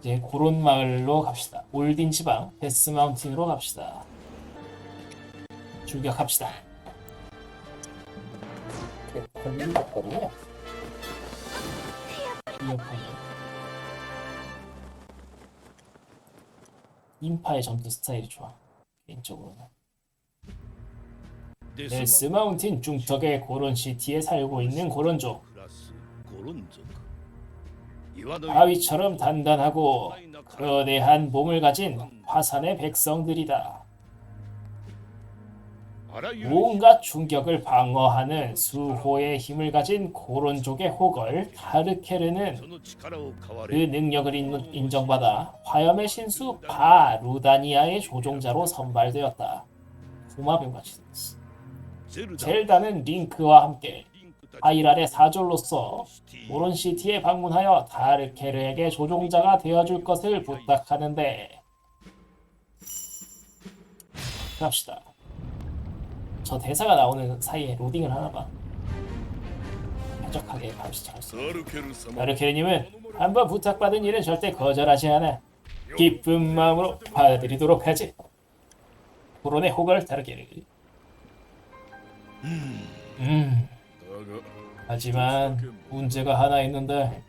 이제 고론 마을로 갑시다. 올딘 지방 베스 마운틴으로 갑시다. 출격합시다. 걸리거든요. 이어폰이 인파의 전투 스타일이 좋아 개인적으로는. 베스 마운틴 중턱의 고론 시티에 살고 있는 고론족. 바위처럼 단단하고 거대한 몸을 가진 화산의 백성들이다. 온갖 충격을 방어하는 수호의 힘을 가진 고론족의 호걸 타르케르는 그 능력을 인- 인정받아 화염의 신수 바 루다니아의 조종자로 선발되었다. 도마뱀같이 생겼어. 젤다는 링크와 함께 아이랄의 사졸로서 오론시티에 방문하여 다르케르에게 조종자가 되어줄 것을 부탁하는데 갑시다. 저 대사가 나오는 사이에 로딩을 하나봐. 수 있어. 다르케르님은 한번 부탁받은 일은 절대 거절하지 않아. 기쁜 마음으로 받아들이도록 하지. 코론의 호걸 다르케르. 음. 하지만 문제가 하나 있는데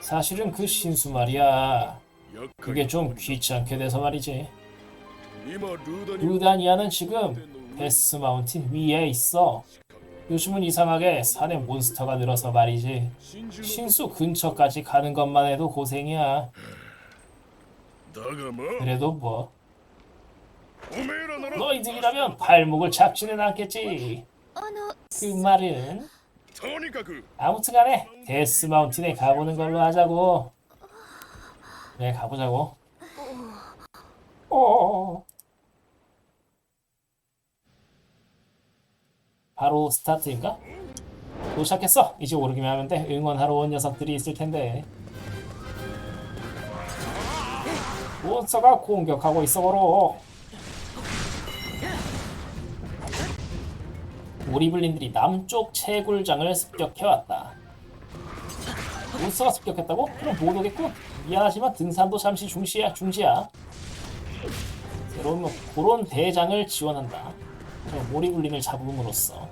사실은 그 신수 말이야. 그게 좀 귀찮게 돼서 말이지. 루다니아는 지금 베스 마운틴 위에 있어. 요즘은 이상하게 산에 몬스터가 늘어서 말이지. 신수 근처까지 가는 것만 해도 고생이야. 그래도 뭐 너희들이라면 발목을 잡지는 않겠지. 빅마리는 그 아무튼간에 데스 마운틴에 가보는 걸로 하자고. 네, 가보자고. 어. 바로 스타트인가? 도착했어. 이제 오르기만 하면 돼. 응원하러 온 녀석들이 있을 텐데. 몬스터가 공격하고 있어, 거로. 오리블린들이 남쪽 채굴장을 습격해왔다. 몬스터가 습격했다고? 그럼 못 오겠군. 미안하지만 등산도 잠시 중시야, 중지야. 새로운 고론 대장을 지원한다. 저 오리블린을 잡음으로써.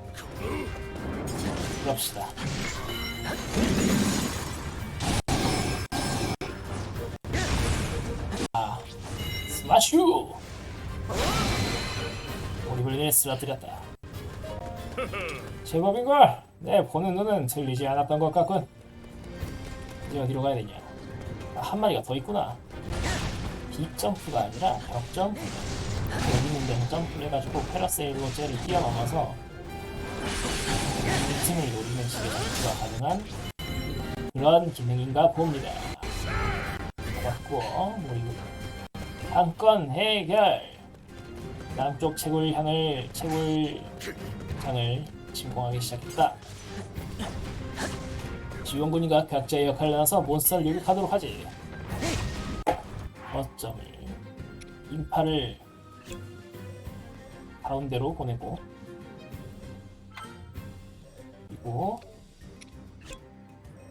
그럽시다. 아, 스마슈! 오리블린을 쓰러뜨렸다. 제법인걸. 내 보는 눈은 틀리지 않았던 것 같군. 이제 어디로 가야 되냐? 아, 한 마리가 더 있구나. 빅 점프가 아니라 벽 점프. 여기 있는 데는 점프를 해가지고 패러세일로 젤을 뛰어넘어서 틈을 노리는 식의 점프가 가능한 그런 기능인가 봅니다. 받았고, 뭐 이거 한건 해결. 남쪽 채굴 향을 채굴 장을 침공하기 시작했다. 지원군이가 각자의 역할을 나눠서 몬스터를 유격하도록 하지. 거점을 인파를 가운데로 보내고 그리고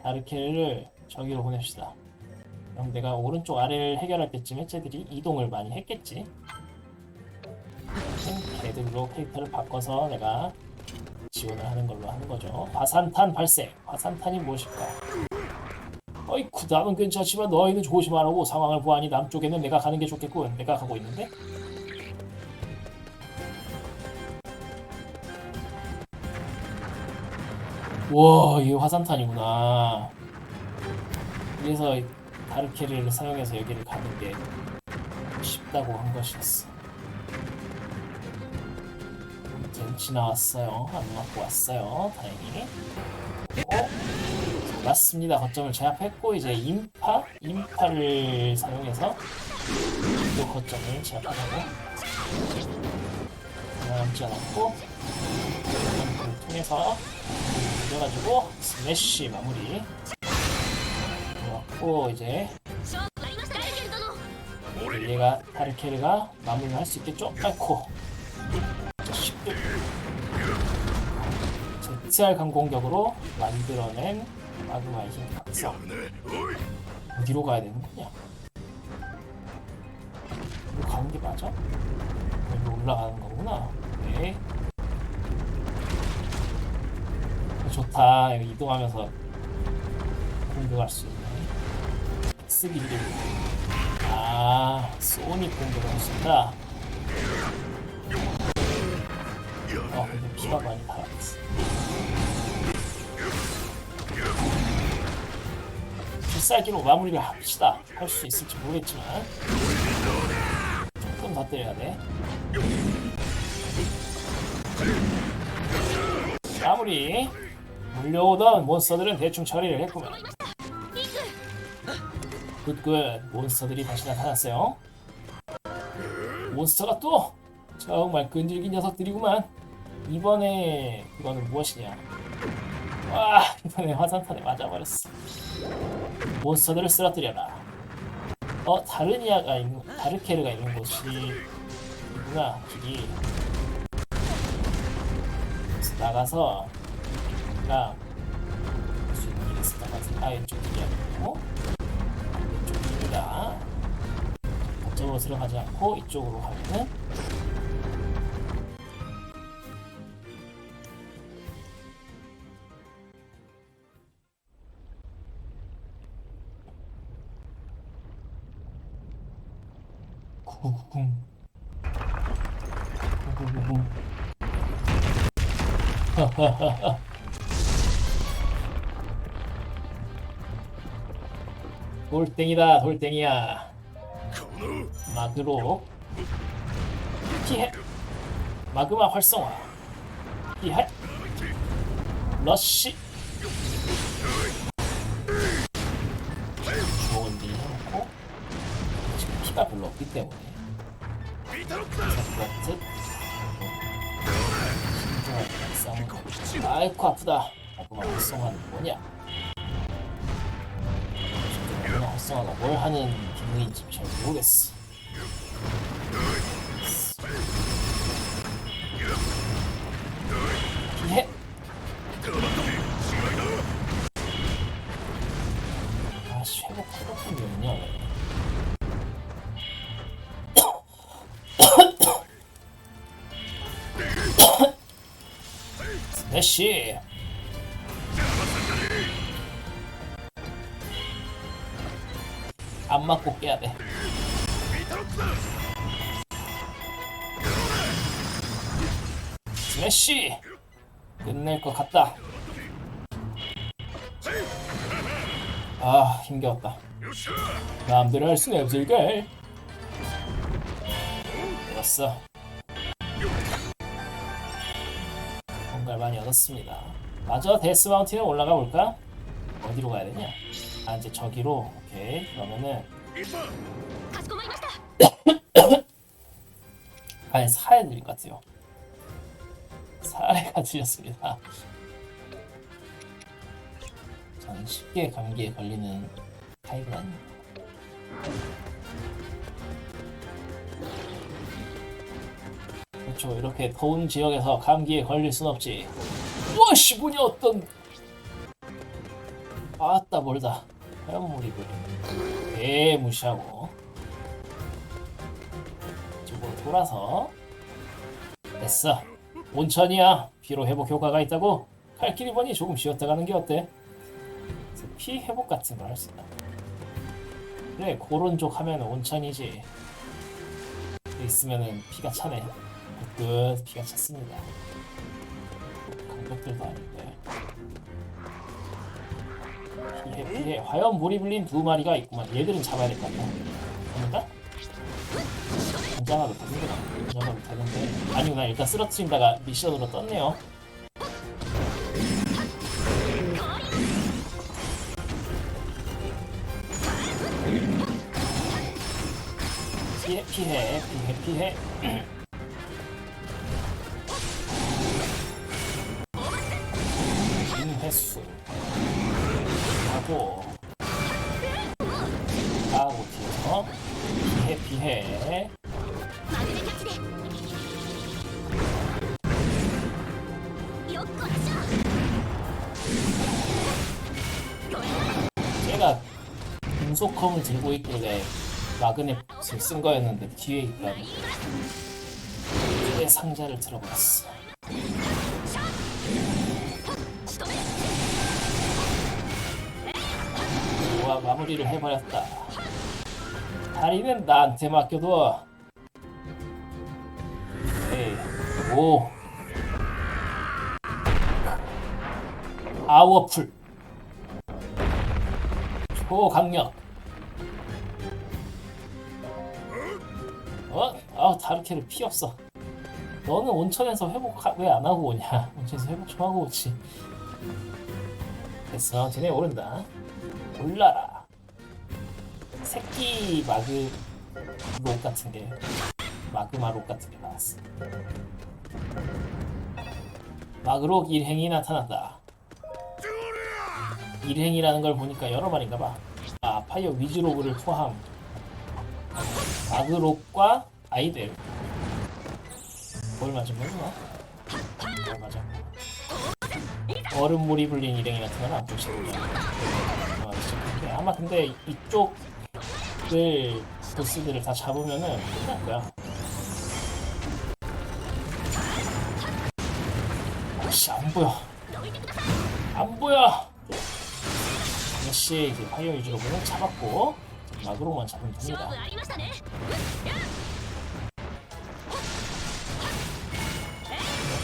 아르케를 저기로 보냅시다. 그럼 내가 오른쪽 아래를 해결할 때쯤에 쟤들이 이동을 많이 했겠지. 걔들로 캐릭터를 바꿔서 내가 지원을 하는 걸로 하는 거죠. 화산탄 발생. 화산탄이 무엇일까? 어이쿠 남은 괜찮지만 너희는 조심하라고 상황을 보아하니 남쪽에는 내가 가는 게 좋겠군. 내가 가고 있는데. 와 이게 화산탄이구나. 그래서 이 다르케를 사용해서 여기를 가는 게 쉽다고 한 것이었어. 지나왔어요. 안 맞고 왔어요. 다행히. 어? 맞습니다. 거점을 제압했고 이제 인파? 인파를 사용해서 또 거점을 제압하려고 남지 않았고 그걸 통해서 이겨가지고 스매시 마무리 왔고 이제 릴리가 다르케르가 마무리를 할 수 있게 쫓아고 ZR 강공격으로 만들어낸 마그마의 힘 각성 어디로 가야 되는 거냐? 이거 가는 게 맞아? 여기로 올라가는 거구나. 오케이. 좋다. 여기 이동하면서 공격할 수 있네. X기를. 아, 소닉 공격할 수 있다. 어, 근데 피가 많이 달았어. 필살기로 마무리를 합시다. 할 수 있을지 모르겠지만 조금 더 때려야 돼. 마무리. 물려오던 몬스터들은 대충 처리를 했구만. 굿굿. 몬스터들이 다시 나타났어요. 몬스터가 또 정말 끈질긴 녀석들이구만. 이번에 그거는 무엇이냐? 와 이번에 화산탄에 맞아버렸어. 몬스터들을 쓰러뜨려라. 어 다르니아가 있는 다르케르가 있는 곳이 있구나 길이. 그래서 나가서 나것 같은 아 길이 아니고 왼쪽 길이다. 저쪽으로 들어가지 않고 이쪽으로 가면은 구궁 구궁 돌덩이다 돌덩이야. 마그로. 피해. 마그마 활성화. 피해. 러쉬 가 별로 없기 때문에. 신중하게 싸우는 거 아이고 아프다. 마그마 활성화는 뭐냐? 활성화가 뭘 하는 기능인지 잘 모르겠어 스매시. 안 맞고 깨야 돼. 스매시. 끝낼 것 같다. 아 힘겨웠다. 마음대로 할 수는 없을걸. 뭔가를 많이 얻었습니다. 맞아, 데스마운틴에 올라가 볼까? 어디로 가야 되냐? 아, 이제 저기로. 오케이. 그러면은. 아니, 사야 드릴 것 같아요. 사례가 들렸습니다. 저는 쉽게 감기에 걸리는 타입은 아닙니다. 그렇죠 이렇게 더운 지역에서 감기에 걸릴 순 없지. 와씨 뭐냐 어떤 아따 멀다. 화염물이 그에 무시하고. 이쪽으로 돌아서. 됐어. 온천이야. 피로 회복 효과가 있다고? 갈 길이 보니 조금 쉬었다 가는 게 어때? 피 회복 같은 걸 할 수 있다 그래 그런 쪽 하면 온천이지. 여기 있으면은 피가 차네 끝 피가 찼습니다. 강력들도 아닌데 피해 피해 화염 물이 불린 두 마리가 있구만. 얘들은 잡아야 될 것 같다 아닌가? 긴장하도 되는구나. 긴장하도 되는데. 아니구나 일단 쓰러트린다가 미션으로 떴네요. 피해 피해 피해 피해 피해 피해. 제가 금속검을 들고 있길래 마그넷을 쓴 거였는데 뒤에 있던 뒤에 상자를 들어버렸어. 와 마무리를 해버렸다. 다리는 나한테 맡겨둬. 에이, 오. 파워풀. 초강력. 어? 아 다르케를 피 없어. 너는 온천에서 회복 왜 안 하고 오냐? 온천에서 회복 좀 하고 오지. 됐어, 쟤네 오른다. 올라라. 새끼 마그 록 같은 게 마그마 록 같은 게 나왔어. 마그록 일행이 나타났다. 일행이라는 걸 보니까 여러 마리인가 봐. 아, 파이어 위즈로그를 포함. 마그록과 아이들. 뭘 맞은 거구나? 뭘 맞아? 얼음물이 불린 일행이 나타나는 시군요. 아, 아마 근데 이쪽 네. 그 보스들을 다 잡으면은 끝날 거야. 아씨 안 보여. 안 보여. 아저씨 이제 파이어 유지로 보면 잡았고 마그로만 잡으면 됩니다.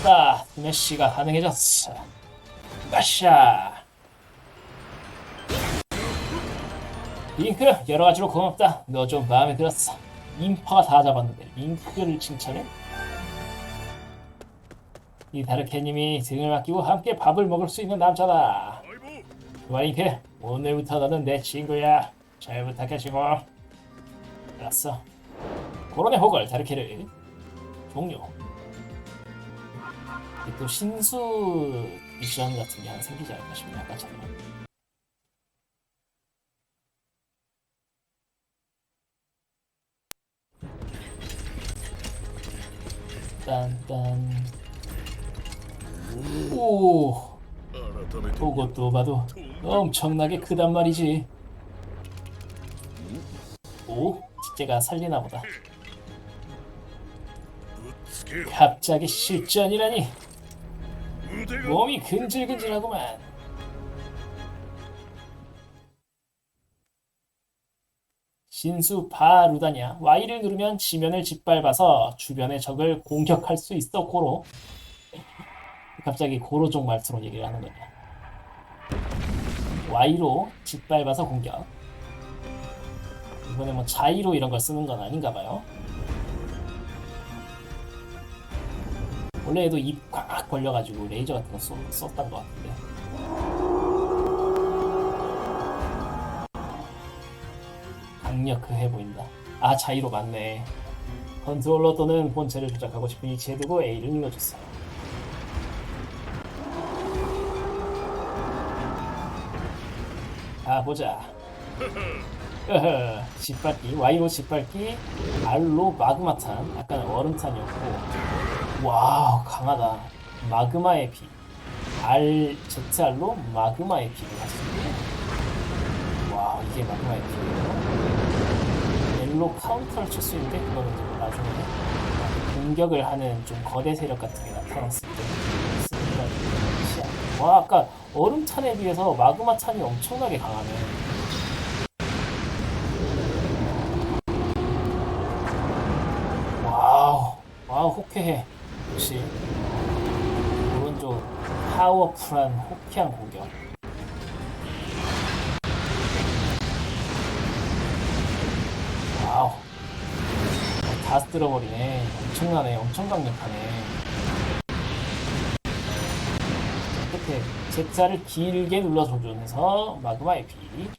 됐다. 메시가 가능해졌어. 마샤. 링크 여러 가지로 고맙다. 너 좀 마음에 들었어. 인파가 다 잡았는데 링크를 칭찬해? 이 다르케님이 등을 맡기고 함께 밥을 먹을 수 있는 남자다. 좋아 링크 오늘부터 너는 내 친구야. 잘 부탁해 친구. 알았어. 고론의 호걸 다르케를 종료. 또 신수 미션 같은 게 하나 생기지 않을까 싶네 아까처럼 딴딴 오. 그것도 봐도 엄청나게 크단 말이지. 오? 제가 살리나 보다. 갑자기 실전이라니. 몸이 근질근질하구만. 신수 바루다냐. Y를 누르면 지면을 짓밟아서 주변의 적을 공격할 수 있어 고로. 갑자기 고로족 말투로 얘기를 하는 거냐. Y로 짓밟아서 공격. 이번에 뭐 자이로 이런 걸 쓰는 건 아닌가 봐요. 원래도 입 꽉 벌려가지고 레이저 같은 거 쏘, 썼던 것 같은데 강력해 보인다. 아 자이로 맞네. 컨트롤러 또는 본체를 조작하고 싶은 위치에 두고 A를 눌러주세요. 가보자. 으흐, 짓밟기 Y로 짓밟기 R로 마그마탄. 약간 얼음탄이었고. 와우 강하다. 마그마의 피. R, ZR로 마그마의 피를 하시네. 와 이게 마그마의 피예요 L로 카운터를 칠 수 있는데 그거는 좀 나중에 공격을 하는 좀 거대 세력 같은 게 나타났을 때 쓰는 시야 와 아까 얼음탄에 비해서 마그마탄이 엄청나게 강하네. 와우 와우 호쾌해. 역시 오른쪽 파워풀한 호쾌한 공격 다 쓸어버리네. 엄청나네. 엄청 강력하네. 끝에 Z자를 길게 눌러줘주면서 마그마의 피.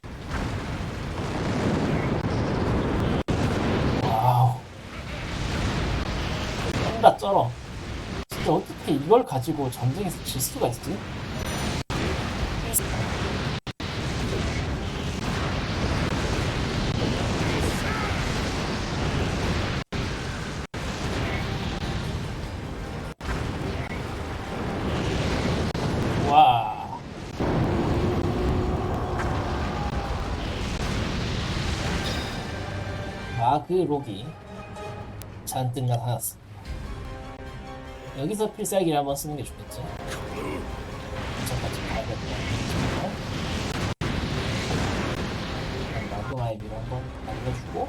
와우. 쩐다 쩔어. 진짜 어떻게 이걸 가지고 전쟁에서 질 수가 있지? 라그록이 잔뜩 나타났어. 여기서 필살기를 한번 쓰는 게 좋겠지. 이쪽까지 가야겠네. 마그마이비를 한번 날려주고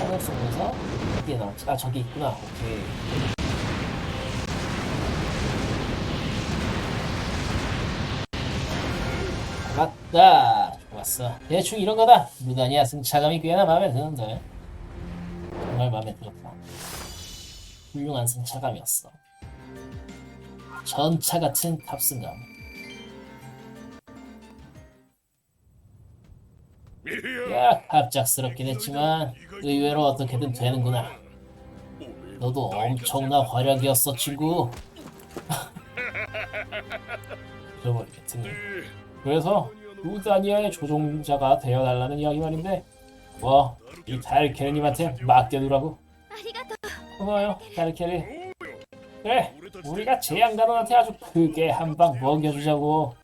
턴을 쏘면서 어디에 나올지 아 저기 있구나 오케이 맞다 좋았어. 대충 이런 거다. 루다니아 승차감이 꽤나 마음에 드는데. 정말 마음에 들었다. 훌륭한 승차감이었어. 전차 같은 탑승감. 야 갑작스럽긴 했지만 의외로 어떻게든 되는구나. 너도 엄청난 활약이었어 친구. 잃어버리겠더니 그래서 루다니아의 조종자가 되어달라는 이야기 말인데 뭐 이 달케르님한테 맡겨두라고 ありがとう 고마워요 달케르 그래 우리가 재앙가론한테 아주 크게 한 방 먹여주자고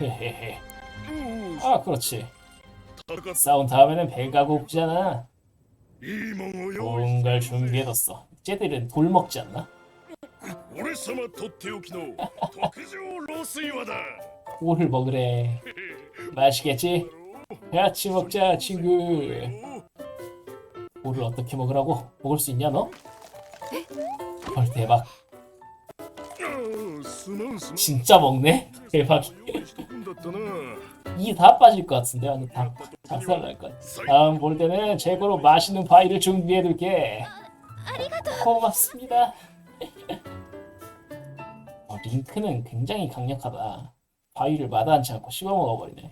헤헤헤 아 그렇지 戦っ 싸운 다음에는 배가 고프잖아 いいもんを用意 뭔가를 준비해뒀어 쟤들은 돌 먹지 않나? 俺様とっておきの特上ロース岩だ 오늘 먹으래. 맛있겠지? 같이 먹자, 친구. 오를 어떻게 먹으라고? 먹을 수 있냐, 너? 헐, 대박. 진짜 먹네? 대박. 이 다 빠질 것 같은데, 완전 다 작살날 것. 다음 볼 때는 최고로 맛있는 파이를 준비해둘게. 고맙습니다. 어, 링크는 굉장히 강력하다. 바위를 마다하지 않고 씹어 먹어버리네.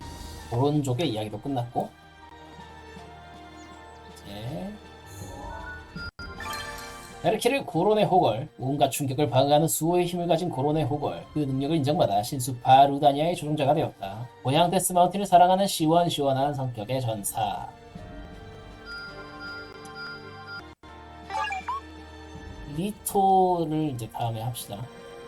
오른쪽의 이야기도 끝났고. 이제 베르키를 고론의 호걸 온갖 충격을 방어하는 수호의 힘을 가진 고론의 호걸 그 능력을 인정받아 신수 바루다니아의 조종자가 되었다. 고향 데스마운틴을 사랑하는 시원시원한 성격의 전사. 리토를 이제 다음에 합시다